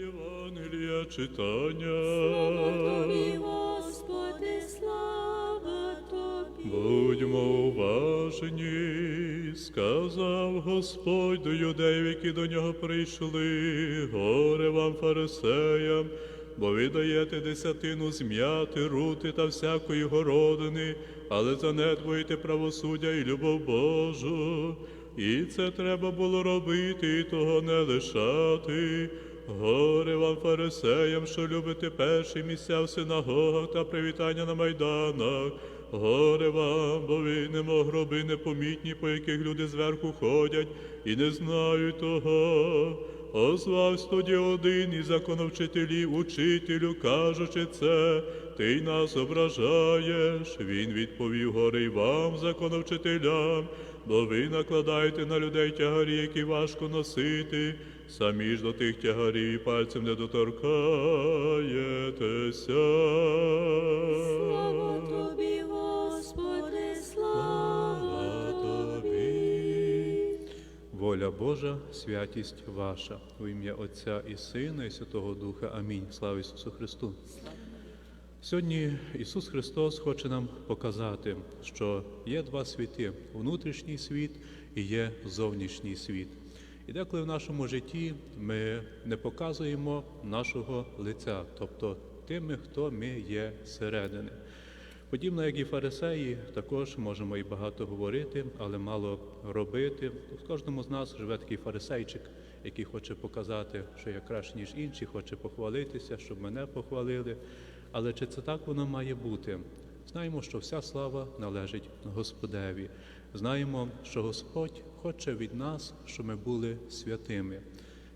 Євангелія читання. Тобі, Господи, слава Тобі. Будьмо уважні, сказав Господь до юдеїв, які до нього прийшли. Горе вам, фарисеям, бо ви даєте десятину зм'яти, рути та всякої городини, але занедбуєте правосуддя і любов Божу. І це треба було робити, і того не лишати. Горе вам, фарисеям, що любите перші місця в синагогах та привітання на майданах. Горе вам, бо ви немо гроби непомітні, по яких люди зверху ходять і не знають того. Озвався тоді один із законовчителів, учителю, кажучи це, ти й нас ображаєш. Він відповів горе й вам, законовчителям, бо ви накладаєте на людей тягарі, які важко носити, самі ж до тих тягарів і пальцем не доторкаєтеся. Слава Тобі, Господи, слава Тобі. Воля Божа, святість ваша, у ім'я Отця і Сина, і Святого Духа. Амінь. Слава Ісусу Христу. Сьогодні Ісус Христос хоче нам показати, що є два світи: внутрішній світ і є зовнішній світ. І деколи в нашому житті ми не показуємо нашого лиця, тобто тими, хто ми є зсередини. Подібно як і фарисеї, також можемо і багато говорити, але мало робити. В кожному з нас живе такий фарисейчик, який хоче показати, що я краще, ніж інші, хоче похвалитися, щоб мене похвалили. Але чи це так воно має бути? Знаємо, що вся слава належить Господеві. Знаємо, що Господь хоче від нас, щоб ми були святими.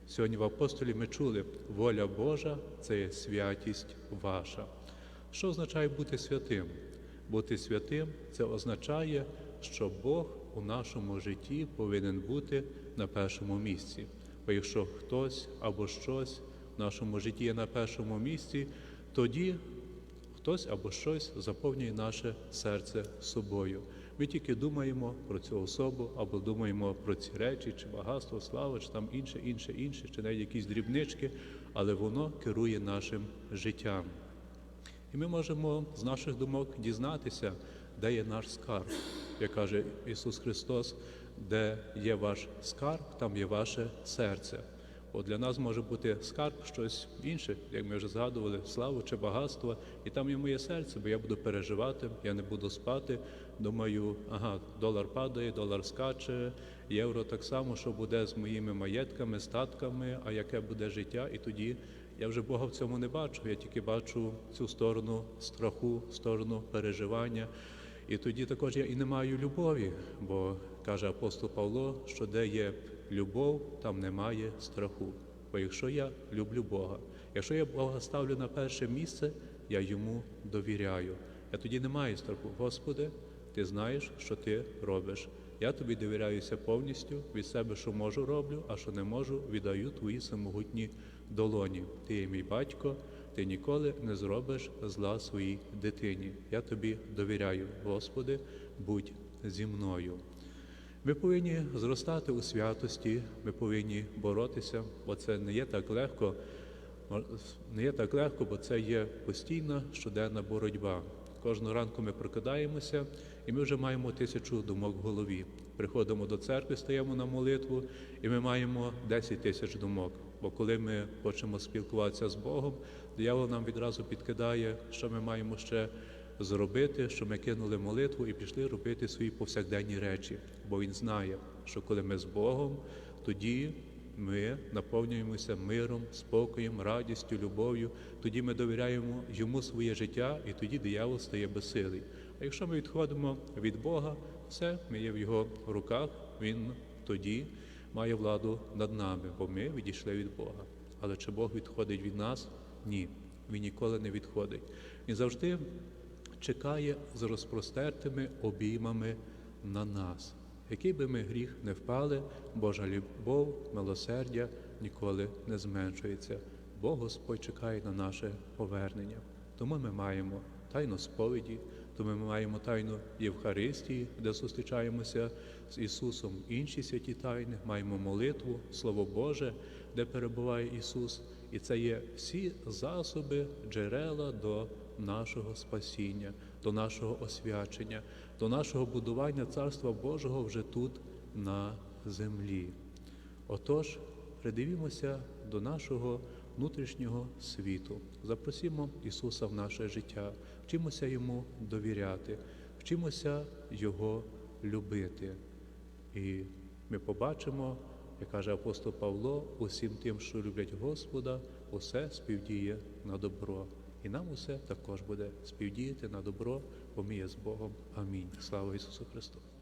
Сьогодні в апостолі ми чули, воля Божа це є святість ваша. Що означає бути святим? Бути святим це означає, що Бог у нашому житті повинен бути на першому місці. Бо якщо хтось або щось в нашому житті є на першому місці, тоді хтось або щось заповнює наше серце собою. Ми тільки думаємо про цю особу, або думаємо про ці речі, чи багатство, слава, чи там інше, інше, інше, чи навіть якісь дрібнички, але воно керує нашим життям. І ми можемо з наших думок дізнатися, де є наш скарб, як каже Ісус Христос, де є ваш скарб, там є ваше серце. Бо для нас може бути скарб щось інше, як ми вже згадували, славу чи багатство, і там є моє серце, бо я буду переживати, я не буду спати. Думаю, ага, долар падає, долар скаче, євро так само, що буде з моїми маєтками, статками, а яке буде життя, і тоді я вже Бога в цьому не бачу. Я тільки бачу цю сторону страху, сторону переживання. І тоді також я і не маю любові, бо каже апостол Павло, що де є любов, там немає страху. Бо якщо я люблю Бога, якщо я Бога ставлю на перше місце, я йому довіряю. Я тоді не маю страху. Господи, ти знаєш, що ти робиш. Я тобі довіряюся повністю від себе, що можу, роблю, а що не можу, віддаю твої самогутні долоні. Ти є мій батько, ти ніколи не зробиш зла своїй дитині. Я тобі довіряю, Господи, будь зі мною. Ми повинні зростати у святості, ми повинні боротися, бо це не є так легко. Не є так легко, бо це є постійна щоденна боротьба. Кожного ранку ми прокидаємося, і ми вже маємо тисячу думок в голові. Приходимо до церкви, стаємо на молитву, і ми маємо 10 тисяч думок. Бо коли ми хочемо спілкуватися з Богом, диявол нам відразу підкидає, що ми маємо ще зробити, що ми кинули молитву і пішли робити свої повсякденні речі. Бо він знає, що коли ми з Богом, тоді ми наповнюємося миром, спокоєм, радістю, любов'ю. Тоді ми довіряємо йому своє життя, і тоді диявол стає безсилий. А якщо ми відходимо від Бога, все ми є в його руках. Він тоді має владу над нами, бо ми відійшли від Бога. Але чи Бог відходить від нас? Ні. Він ніколи не відходить. Він завжди чекає з розпростертими обіймами на нас. Який би ми гріх не впали, Божа любов, милосердя ніколи не зменшується, бо Господь чекає на наше повернення. Тому ми маємо тайну сповіді, то ми маємо тайну Євхаристії, де зустрічаємося з Ісусом. Інші святі тайни, маємо молитву, Слово Боже, де перебуває Ісус. І це є всі засоби, джерела до нашого спасіння, до нашого освячення, до нашого будування Царства Божого вже тут на землі. Отож, придивімося до нашого внутрішнього світу, запросімо Ісуса в наше життя, вчимося Йому довіряти, вчимося Його любити. І ми побачимо, як каже апостол Павло, усім тим, що люблять Господа, усе співдіє на добро. І нам усе також буде співдіяти на добро, бо ми є з Богом. Амінь. Слава Ісусу Христу!